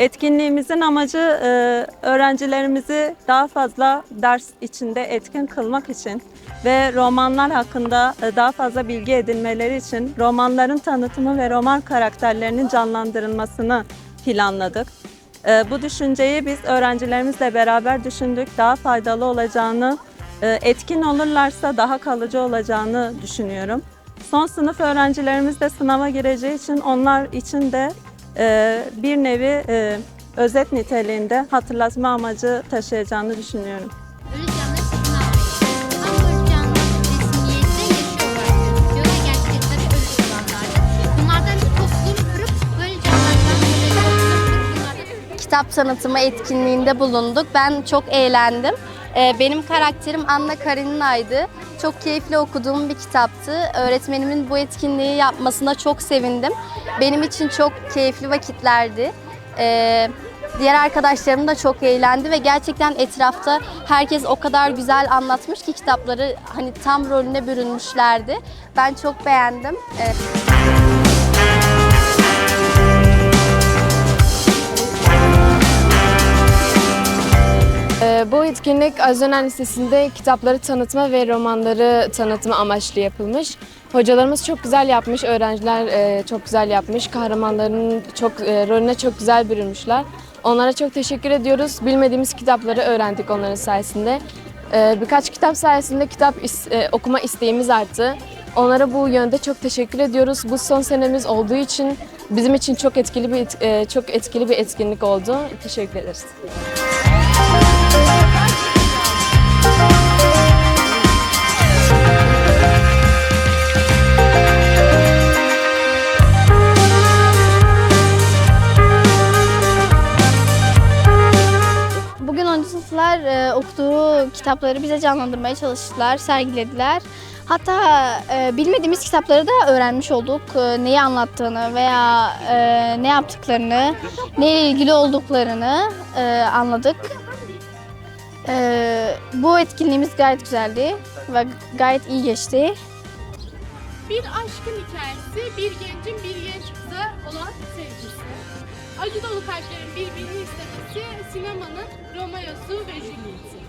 Etkinliğimizin amacı e, öğrencilerimizi daha fazla ders içinde etkin kılmak için ve romanlar hakkında e, daha fazla bilgi edinmeleri için romanların tanıtımı ve roman karakterlerinin canlandırılmasını planladık. E, Bu düşünceyi biz öğrencilerimizle beraber düşündük. Daha faydalı olacağını, etkin olurlarsa daha kalıcı olacağını düşünüyorum. Son sınıf öğrencilerimiz de sınava gireceği için onlar için de bir nevi e, özet niteliğinde hatırlatma amacı taşıyacağını düşünüyorum. Kitap tanıtımı etkinliğinde bulunduk. Ben çok eğlendim. Ee, Benim karakterim Anna Karenina'ydı. Çok keyifli okuduğum bir kitaptı. Öğretmenimin bu etkinliği yapmasına çok sevindim. Benim için çok keyifli vakitlerdi. Ee, Diğer arkadaşlarım da çok eğlendi ve gerçekten etrafta herkes o kadar güzel anlatmış ki kitapları hani tam rolüne bürünmüşlerdi. Ben çok beğendim. Ee, Bu etkinlik Azönen Lisesi'nde kitapları tanıtma ve romanları tanıtma amaçlı yapılmış. Hocalarımız çok güzel yapmış, öğrenciler e, çok güzel yapmış. Kahramanların çok e, rolüne çok güzel bürünmüşler. Onlara çok teşekkür ediyoruz. Bilmediğimiz kitapları öğrendik onların sayesinde. Ee, Birkaç kitap sayesinde kitap e, okuma isteğimiz arttı. Onlara bu yönde çok teşekkür ediyoruz. Bu son senemiz olduğu için bizim için çok etkili bir çok etkili bir etkinlik oldu. Teşekkür ederiz. 10. sınıflar e, okuduğu kitapları bize canlandırmaya çalıştılar, sergilediler. Hatta e, bilmediğimiz kitapları da öğrenmiş olduk. E, neyi anlattığını veya e, ne yaptıklarını, neyle ilgili olduklarını e, anladık. E, bu etkinliğimiz gayet güzeldi ve gayet iyi geçti. Bir aşkın hikayesi, bir gencin bir genç kıza olan sevgisi. Acı dolu kalplerin birbirini istemesi, sinemanın Romeo'su ve Juliet'i.